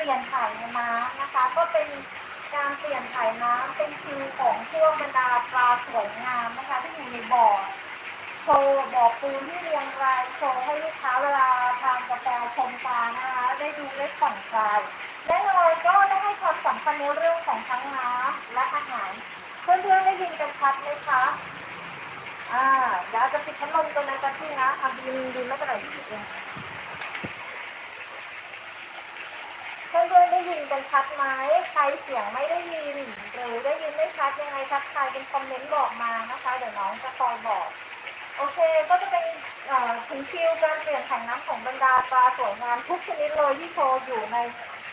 ปลี่ยนถ่ายน้ำนะคะ ก็เป็นการเปลี่ยนถ่ายน้ำเป็นคิวของพวกบรรดาปลาสวยงามนะคะ ที่อยู่ในบ่อโชว์บ่อปูนที่เรียงรายโชว์ให้ลูกค้าเวลาทานกาแฟชมปลานะคะ ได้ดูได้ผ่อนคลายแน่นอนก็ได้ให้ความสำคัญในเรื่องของทั้งน้ำและอาหารเพื่อนๆได้ยินกันชัดไหมคะอ่าเดี๋ยวจะปิดพัดลมตรงนั้นกันที่นะอะบินบินไม่เป็นไรที่ปิดเองเพื่อนๆได้ ยินกันชัดไหมใครเสียงไม่ได้ยิน หรือได้ยินไม่ชัดยังไงทักทายเป็นคอมเมนต์บอกมานะคะ เดี๋ยวน้องจะคอยบอก โอเค ก็จะเป็นถึงคิวการเปลี่ยนถ่ายน้ำของบรรดาปลาสวยงามทุกชนิดเลยที่โชว์อยู่ใน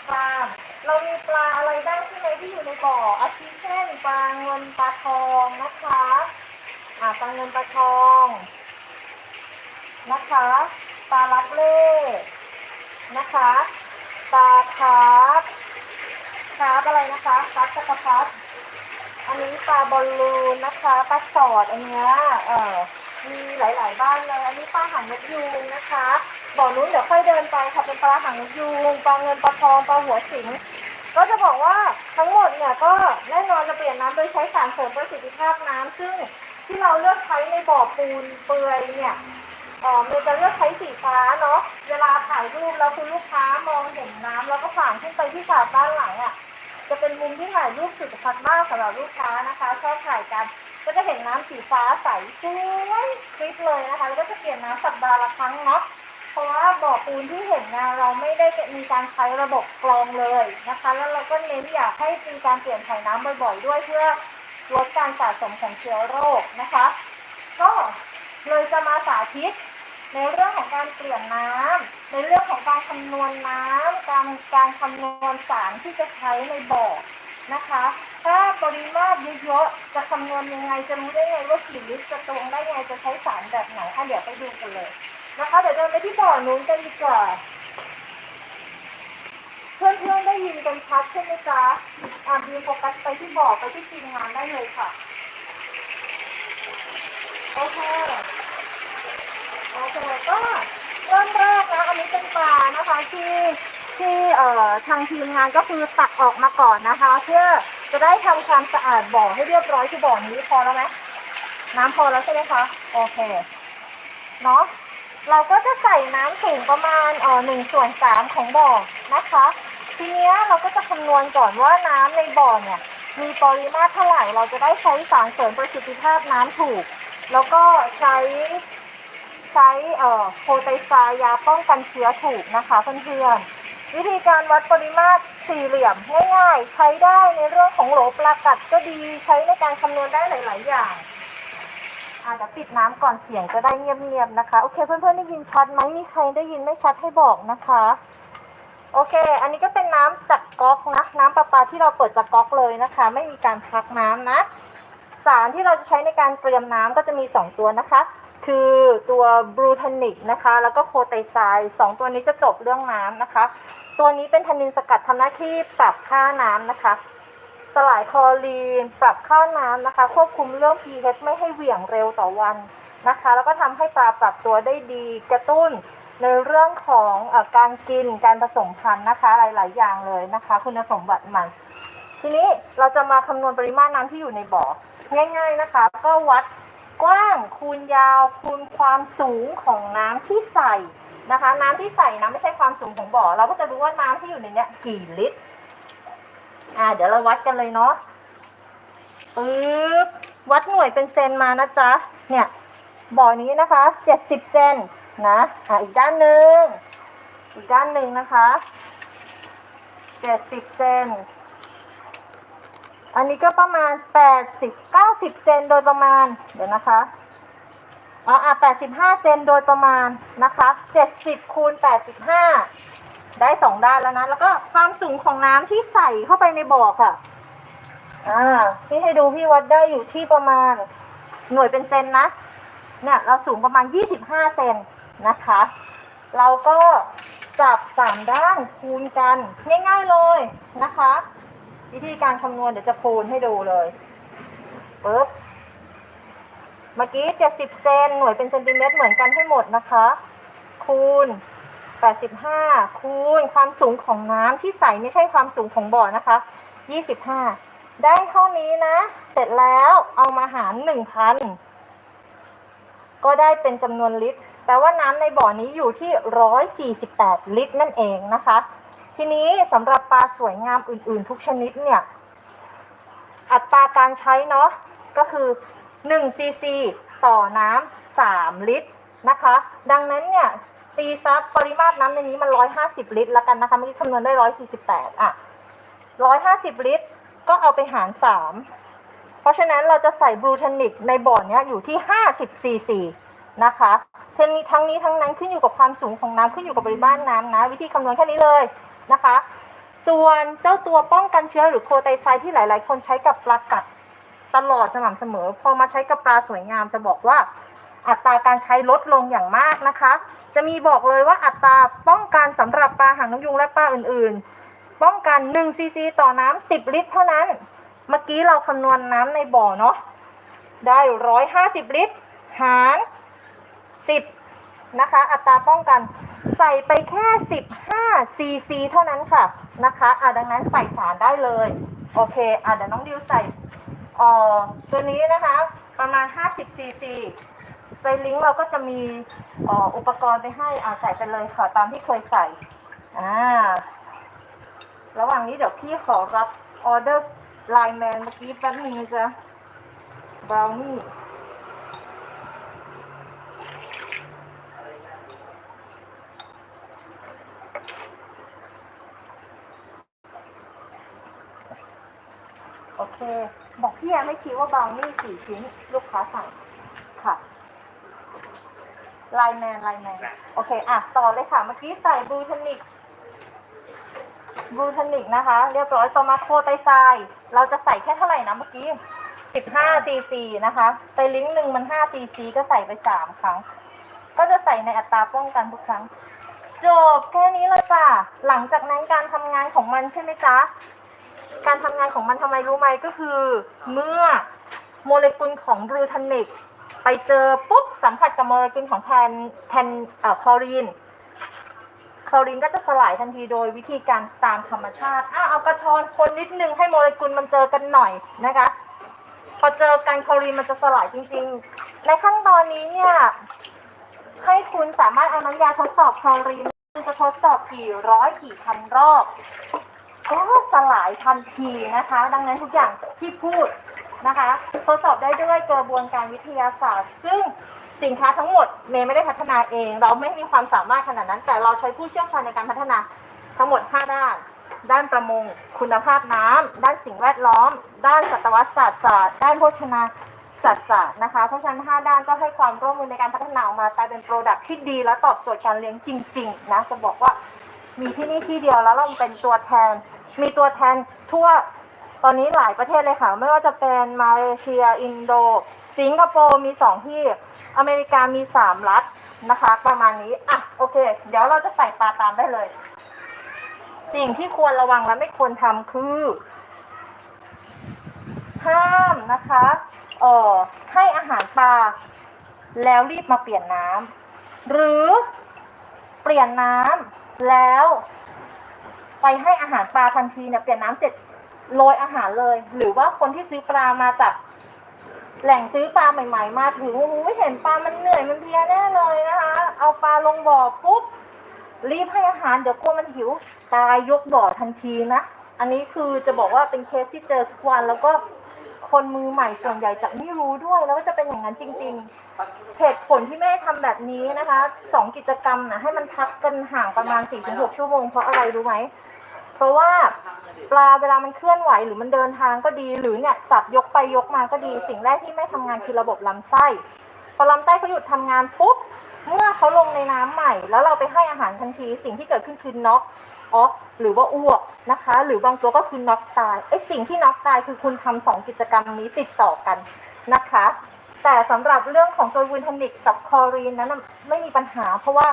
ฟาร์มเรามีปลาอะไรบ้างที่ในที่อยู่ในบ่ออาทิเช่นปลาเงินปลาทองนะคะอ่าปลาเงินปลาทองนะคะ ปลาลับเล่นะคะ ปลาคาร์ฟคาร์ฟอะไรนะคะคาร์ฟจักรพรรดิอันนี้ปลาบอลลูนนะคะปลาสอดอันเนี้ยเออมีหลาย ๆ บ้านเลยอันนี้ปลาหางนกยูงนะคะบ่อนู้นเดี๋ยวค่อยเดินไปค่ะเป็นปลาหางนกยูงปลาเงินปลาทองปลาหัวสิงก็จะบอกว่าทั้งหมดเนี่ยก็แน่นอนจะเปลี่ยนน้ำโดยใช้สารเสริมประสิทธิภาพน้ำซึ่งที่เราเลือกใช้ในบ่อปูนเปื่อยเนี่ย เอ๋อมันจะเลือกใช้สีฟ้าเนาะ เวลาถ่ายรูปแล้วคุณลูกค้ามองเห็นน้ำแล้วก็ผ่านขึ้นไปที่ฉากด้านหลังอะ จะเป็นมุมที่ถ่ายรูปสุดชัดมากสำหรับลูกค้านะคะ ชอบถ่ายกัน ก็จะเห็นน้ำสีฟ้าใสสวยคลิปเลยนะคะ แล้วก็จะเปลี่ยนน้ำสัปดาห์ละครั้งเนาะ เพราะว่าบ่อปูนที่เห็นนะเราไม่ได้มีการใช้ระบบกรองเลยนะคะ แล้วเราก็เน้นอยากให้มีการเปลี่ยนถ่ายน้ำบ่อยๆ ด้วยเพื่อลดการสะสมของเชื้อโรคนะคะ เลยจะมาสาธิต ในเรื่องของการเปลี่ยนน้ำในเรื่องของการคำนวณน้ำการการคำนวณสารที่จะใช้ในบ่อนะคะ ถ้าปริมาตรเยอะๆจะคำนวณยังไงจะรู้ได้ไงว่ากี่ลิตรจะตวงได้ไงจะใช้สารแบบไหนอะเดี๋ยวไปดูกันเลยนะคะเดี๋ยวเดินไปที่บ่อนู้นกันดีกว่าเพื่อนๆได้ยินกันชัดใช่ไหมจ๊ะอ่าบีโฟกัสไปที่บ่อไปที่ทีมงานได้เลยค่ะ โอเค เริ่มแรกนะอันนี้เป็นปลานะคะที่ที่เอ่อทางทีมงานก็คือตักออกมาก่อนนะคะ เพื่อจะได้ทำความสะอาดบ่อให้เรียบร้อยที่บ่อนี้พอแล้วไหมน้ำพอแล้วใช่ไหมคะโอเคเนาะเราก็จะใส่น้ำสูงประมาณเอ่อหนึ่งส่วนสามของบ่อนะคะ ทีเนี้ยเราก็จะคำนวณก่อนว่าน้ำในบ่อเนี่ยมีปริมาตรเท่าไหร่เราจะได้ใช้สารเสริมประสิทธิภาพน้ำถูก แล้วก็ใช้ ใช้เอ่อโพไตซายาป้องกันเชื้อถูกนะคะเพื่อนๆวิธีการวัดปริมาตรสี่เหลี่ยมง่ายๆ ใช้ได้ในเรื่องของโหลปลากัดก็ดีใช้ในการคำนวณได้หลาย ๆ อย่างอะเดี๋ยวปิดน้ำก่อนเสียงจะได้เงียบๆนะคะ โอเคเพื่อนๆได้ยินชัดไหมมีใครได้ยินไม่ชัดให้บอกนะคะ โอเค อันนี้ก็เป็นน้ำจากก๊อกนะ น้ำประปาที่เราเปิดจากก๊อกเลยนะคะ ไม่มีการพักน้ำนะ สารที่เราจะใช้ในการเตรียมน้ำก็จะมี 2 ตัวนะคะ คือตัวบลูทานิกนะคะ แล้วก็โคไตไซสองตัวนี้จะจบเรื่องน้ำนะคะ ตัวนี้เป็นทานินสกัดทำหน้าที่ปรับค่าน้ำนะคะ สลายคลอรีน ปรับค่าน้ำนะคะ ควบคุมเรื่อง pH ไม่ให้เหวี่ยงเร็วต่อวันนะคะ แล้วก็ทำให้ปลาปรับตัวได้ดีกระตุ้นในเรื่องของอการกินการผสมพันธุ์นะคะ หลาย ๆ อย่างเลยนะคะ คุณสมบัติมัน ทีนี้เราจะมาคำนวณปริมาตรน้ำที่อยู่ในบ่อง่าย ๆ นะคะ ก็วัด กว้างคูณยาวคูณความสูงของน้ำที่ใส่นะคะ น้ำที่ใส่นะไม่ใช่ความสูงของบ่อ เราก็จะรู้ว่าน้ำที่อยู่ในเนี้ยกี่ลิตร อ่า เดี๋ยวเราวัดกันเลยเนาะปึ๊บวัดหน่วยเป็นเซนมานะจ๊ะ เนี่ย บ่อนี้นะคะเจ็ดสิบเซนนะ อ่าอีกด้านหนึ่งอีกด้านหนึ่งนะคะเจ็ดสิบเซน อันนี้ก็ประมาณแปดสิบเก้าสิบเซนโดยประมาณ เดี๋ยวนะคะอ๋ออะแปดสิบห้าเซนโดยประมาณนะคะเจ็ดสิบคูณแปดสิบห้าได้สองด้านแล้วนะ แล้วก็ความสูงของน้ำที่ใส่เข้าไปในบ่อค่ะ อ่า พี่ให้ดูพี่วัดได้อยู่ที่ประมาณหน่วยเป็นเซนนะ เนี่ยเราสูงประมาณ25เซนนะคะ เราก็จับสามด้านคูณกันง่ายๆเลยนะคะ วิธีการคำนวณเดี๋ยวจะคูณให้ดูเลยปึ๊บเมื่อกี้70เซนหน่วยเป็นเซนติเมตรเหมือนกันให้หมดนะคะ คูณ85คูณความสูงของน้ำที่ใส่ไม่ใช่ความสูงของบ่อนะคะ25ได้เท่านี้นะ เสร็จแล้วเอามาหาร1,000ก็ได้เป็นจำนวนลิตร แปลว่าน้ำในบ่อนี้อยู่ที่148ลิตรนั่นเองนะคะ ทีนี้สำหรับปลาสวยงามอื่น ๆ ทุกชนิดเนี่ย อัตราการใช้เนาะก็คือ1ซีซีต่อน้ำ3ลิตรนะคะ ดังนั้นเนี่ยตีซับปริมาตรน้ำในนี้มัน 150 ลิตรแล้วกันนะคะเมื่อกี้คำนวณได้ 148 อะ 150 ลิตร ก็เอาไปหาร 3 เพราะฉะนั้นเราจะใส่บลูเทนนิกในบ่อเนี้ยอยู่ที่ 50 ซีซีนะคะทั้งนี้ทั้งนี้ทั้งนั้นขึ้นอยู่กับความสูงของน้ำขึ้นอยู่กับปริมาตรน้ำนะ วิธีคำนวณแค่นี้เลย นะคะ ส่วนเจ้าตัวป้องกันเชื้อหรือโคไตไซที่หลาย ๆ คนใช้กับปลากัดตลอดสม่ำเสมอ พอมาใช้กับปลาสวยงามจะบอกว่าอัตราการใช้ลดลงอย่างมากนะคะ จะมีบอกเลยว่าอัตราป้องกันสำหรับปลาหางนกยุงและปลาอื่น ๆ ป้องกัน1ซีซีต่อน้ำ10 ลิตร เท่านั้น เมื่อกี้เราคำนวณน้ำในบ่อเนาะได้ 150 ลิตร หาร 10 นะคะ อัตราป้องกันใส่ไปแค่ 15 ซีซีเท่านั้นค่ะนะคะอะดังนั้นใส่สารได้เลย โอเคอะเดี๋ยวน้องดิวใส่เอ่อตัวนี้นะคะ ประมาณ 50 ซีซีในลิงก์เราก็จะมีอ่ออุปกรณ์ไปให้อะใส่ไปเลยค่ะ ตามที่เคยใส่อ่าระหว่างนี้เดี๋ยวพี่ขอรับออเดอร์ไลน์แมนเมื่อกี้แป๊บนึงนะจ๊ะบราวนี่ เค บอกพี่แอไม่คิดว่าบาวนี่สี่ชิ้น ลูกค้าสั่งค่ะไลน์แมนไลน์แมนโอเค อะ ต่อเลยค่ะ เมื่อกี้ใส่บลูเทนิกบลูเทนิกนะคะ เรียบร้อยต่อมาโคไตไซเราจะใส่แค่เท่าไหร่นะเมื่อกี้15ซีซีนะคะไตลิงก์หนึ่งมัน5ซีซีก็ใส่ไป3ครั้ง ก็จะใส่ในอัตราป้องกันทุกครั้งจบแค่นี้ลยจ้ะ หลังจากนั้นการทำงานของมันใช่ไหมจ๊ะ การทำงานของมันทำไมรู้ไหมก็คือ เมื่อโมเลกุลของบลูทานิกไปเจอปุ๊บสัมผัสกับโมเลกุลของแทนแทนเอ่อคลอรีนคลอรีนก็จะสลายทันทีโดยวิธีการตามธรรมชาติอะเอากระชอนคนนิดนึงให้โมเลกุลมันเจอกันหน่อยนะคะ พอเจอกันคลอรีนมันจะสลายจริง ๆ ในขั้นตอนนี้เนี่ยให้คุณสามารถเอาน้ำยาทดสอบคลอรีนจะทดสอบกี่ร้อยกี่พันรอบ ก็สลายทันทีนะคะ ดังนั้นทุกอย่างที่พูดนะคะทดสอบได้ด้วยกระบวนการวิทยาศาสตร์ ซึ่งสินค้าทั้งหมดเมย์ไม่ได้พัฒนาเอง เราไม่มีความสามารถขนาดนั้น แต่เราใช้ผู้เชี่ยวชาญในการพัฒนาทั้งหมด 5 ด้าน ด้านประมง คุณภาพน้ำด้านสิ่งแวดล้อม ด้านสัตวศาสตร์ศาสตร์ ด้านโภชนาศาสตร์ศาสตร์นะคะ เพราะฉะนั้น 5 ด้านก็ให้ความร่วมมือในการพัฒนาออกมากลายเป็นโปรดักที่ดีและตอบโจทย์การเลี้ยงจริง ๆ นะ จะบอกว่ามีที่นี่ที่เดียวแล้วเราเป็นตัวแทน มีตัวแทนทั่วตอนนี้หลายประเทศเลยค่ะ ไม่ว่าจะเป็นมาเลเซีย อินโด สิงคโปร์มีสองที่ อเมริกามีสามรัฐนะคะ ประมาณนี้ อะ โอเค เดี๋ยวเราจะใส่ปลาตามได้เลย สิ่งที่ควรระวังและไม่ควรทำคือ ห้ามนะคะเอ่อให้อาหารปลาแล้วรีบมาเปลี่ยนน้ำหรือเปลี่ยนน้ำแล้ว ให้อาหารปลาทันทีเนี่ยเปลี่ยนน้ำเสร็จโรยอาหารเลย หรือว่าคนที่ซื้อปลามาจากแหล่งซื้อปลาใหม่ ๆ มาถึงโอ้โหเห็นปลามันเหนื่อยมันเพลียแน่เลยนะคะ เอาปลาลงบ่อปุ๊บรีบให้อาหารเดี๋ยวกลัวมันหิวตายยกบ่อทันทีนะอันนี้คือจะบอกว่าเป็นเคสที่เจอทุกวันแล้วก็คนมือใหม่ส่วนใหญ่จะไม่รู้ด้วยแล้วก็จะเป็นอย่างนั้นจริง ๆ เหตุผลที่แม่ทำแบบนี้นะคะสองกิจกรรมนะให้มันพักกันห่างประมาณ4-6ชั่วโมงเพราะอะไรรู้ไหม เพราะว่าปลาเวลามันเคลื่อนไหวหรือมันเดินทางก็ดี หรือเนี่ยจับยกไปยกมาก็ดี สิ่งแรกที่แม่ทำงานคือระบบลำไส้พอลำไส้เขาหยุดทำงานปุ๊บเมื่อเขาลงในน้ำใหม่ แล้วเราไปให้อาหารทันทีสิ่งที่เกิดขึ้นคือน็อกออกหรือว่าอ้วกนะคะ หรือบางตัวก็คือน็อกตายไอ้สิ่งที่น็อกตายคือคุณทำสองกิจกรรมนี้ติดต่อกันนะคะ แต่สำหรับเรื่องของตัววินทนิกกับคอรีนนั้นไม่มีปัญหา เพราะว่า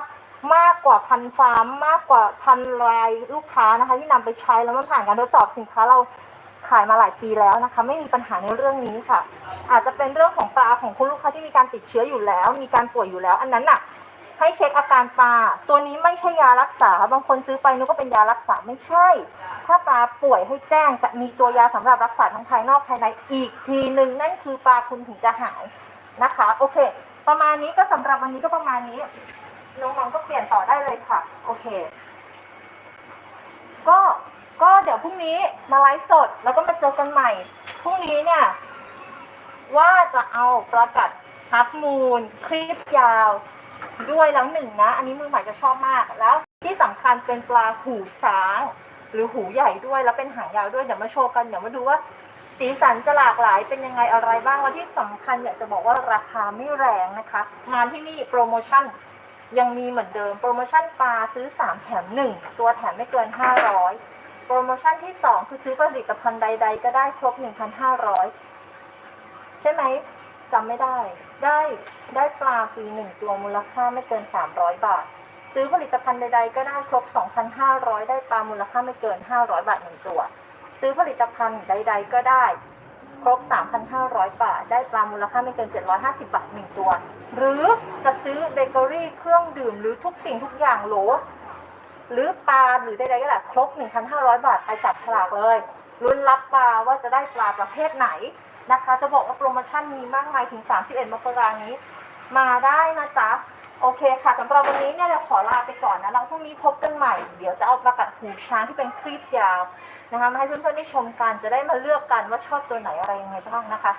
มากกว่าพันฟาร์มมากกว่าพันรายลูกค้านะคะ ที่นำไปใช้แล้วมันผ่านการทดสอบสินค้าเราขายมาหลายปีแล้วนะคะ ไม่มีปัญหาในเรื่องนี้ค่ะ อาจจะเป็นเรื่องของปลาของคุณลูกค้าที่มีการติดเชื้ออยู่แล้ว มีการป่วยอยู่แล้ว อันนั้นน่ะ ให้เช็คอาการปลาตัวนี้ไม่ใช่ยารักษา บางคนซื้อไปนึกว่าเป็นยารักษาไม่ใช่ ถ้าปลาป่วยให้แจ้งจะมีตัวยาสำหรับรักษาทั้งภายนอกภายในอีกทีหนึ่งนั่นคือปลาคุณถึงจะหายนะคะ โอเค ประมาณนี้ก็สำหรับวันนี้ก็ประมาณนี้ น้องๆก็เปลี่ยนต่อได้เลยค่ะ โอเค ก็ก็เดี๋ยวพรุ่งนี้มาไลฟ์สด แล้วก็มาเจอกันใหม่ พรุ่งนี้เนี่ย ว่าจะเอาประกัดฮับมูล คลิปยาว ด้วยแล้วหนึ่งนะ อันนี้มือใหม่จะชอบมาก แล้วที่สำคัญเป็นปลาหูช้าง หรือหูใหญ่ด้วยแล้วเป็นหางยาวด้วยเดี๋ยวมาโชว์กันเดี๋ยวมาดูว่าสีสันจะหลากหลายเป็นยังไงอะไรบ้างและที่สำคัญอยากจะบอกว่าราคาไม่แรงนะคะ งานที่นี่โปรโมชั่น ยังมีเหมือนเดิมโปรโมชั่นปลาซื้อ 3 แถม 1 ตัวแถมไม่เกิน 500 โปรโมชั่นที่ 2 คือซื้อผลิตภัณฑ์ใด ๆ ก็ได้ครบ 1,500 ใช่ไหมจำไม่ได้ ได้ได้ปลาฟรีหนึ่งตัวมูลค่าไม่เกิน 300 บาท ซื้อผลิตภัณฑ์ใด ๆ ก็ได้ครบ 2,500 ได้ปลามูลค่าไม่เกิน 500 บาทหนึ่งตัว ซื้อผลิตภัณฑ์ใด ๆ ก็ได้ ครบ 3,500 บาท ได้ปลามูลค่าไม่เกิน 750 บาทหนึ่งตัว หรือจะซื้อเบเกอรี่เครื่องดื่มหรือทุกสิ่งทุกอย่างโหล หรือปลาหรือใดๆก็ได้ครบ 1,500 บาท ไปจับฉลากเลยลุ้นรับปลาว่าจะได้ปลาประเภทไหนนะคะ จะบอกว่าโปรโมชั่นมีมากมายถึง 31 มกราคมนี้ มาได้นะจ๊ะ โอเคค่ะสำหรับวันนี้เนี่ยเราขอลาไปก่อนนะแล้วพรุ่งนี้พบกันใหม่ เดี๋ยวจะเอาประกาศหูช้างที่เป็นคลิปยาว นะคะมาให้เพื่อนๆได้ชมกันจะได้มาเลือกกันว่าชอบตัวไหนอะไรยังไงบ้างนะคะ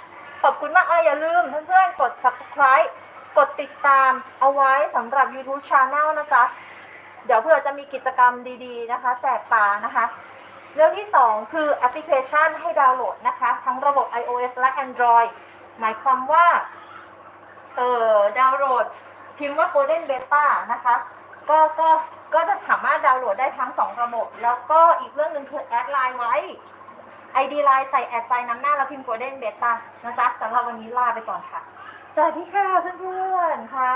ขอบคุณมากอะอย่าลืมเพื่อนๆกด subscribe กดติดตามเอาไว้สำหรับ YouTube Channel นะจ๊ะเดี๋ยวเพื่อจะมีกิจกรรมดีๆนะคะแจกปลานะคะ เรื่องที่ 2 คือแอปพลิเคชันให้ดาวน์โหลดนะคะ ทั้งระบบ iOS และ Android หมายความว่าเออดาวน์โหลดพิมพ์ว่า Golden Beta นะคะ ก็ก็ก็จะสามารถ วจได้ทั้งสองระบบ แล้วก็อีกเรื่องหนึ่งคือแอดไลน์ไว้ ID ไลน์ใส่แอดไซน์น้ำหน้าแล้วพิมพ์โกลเด้นเบต้านะจ๊ะสำหรับวันนี้ลาไปก่อนค่ะ สวัสดีค่ะเพื่อนๆค่ะ